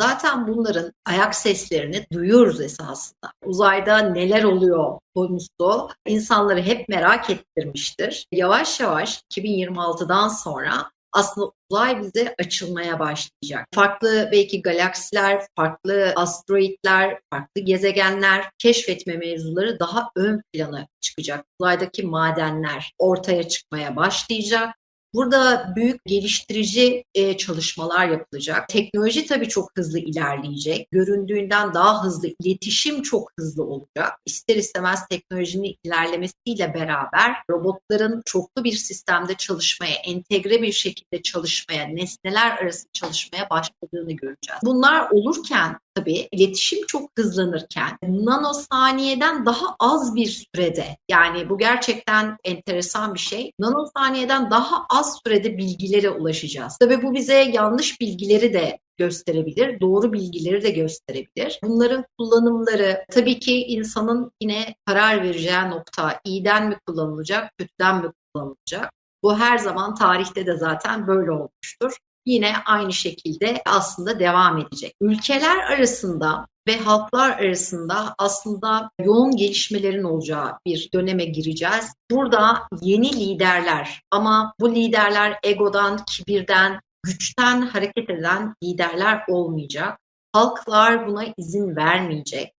Zaten bunların ayak seslerini duyuyoruz esasında. Uzayda neler oluyor konusu insanları hep merak ettirmiştir. Yavaş yavaş 2026'dan sonra aslında uzay bize açılmaya başlayacak. Farklı belki galaksiler, farklı asteroidler, farklı gezegenler keşfetme mevzuları daha ön plana çıkacak. Uzaydaki madenler ortaya çıkmaya başlayacak. Burada büyük geliştirici e, çalışmalar yapılacak. Teknoloji tabii çok hızlı ilerleyecek. Göründüğünden daha hızlı, iletişim çok hızlı olacak. İster istemez teknolojinin ilerlemesiyle beraber robotların çoklu bir sistemde çalışmaya, entegre bir şekilde çalışmaya, nesneler arası çalışmaya başladığını göreceğiz. Bunlar olurken tabii iletişim çok hızlanırken nanosaniyeden daha az bir sürede yani bu gerçekten enteresan bir şey. Nanosaniyeden daha az sürede bilgilere ulaşacağız. Tabii bu bize yanlış bilgileri de gösterebilir, doğru bilgileri de gösterebilir. Bunların kullanımları tabii ki insanın yine karar vereceği nokta iyiden mi kullanılacak, kötüden mi kullanılacak? Bu her zaman tarihte de zaten böyle olmuştur yine aynı şekilde aslında devam edecek. Ülkeler arasında ve halklar arasında aslında yoğun gelişmelerin olacağı bir döneme gireceğiz. Burada yeni liderler ama bu liderler egodan, kibirden, güçten hareket eden liderler olmayacak. Halklar buna izin vermeyecek.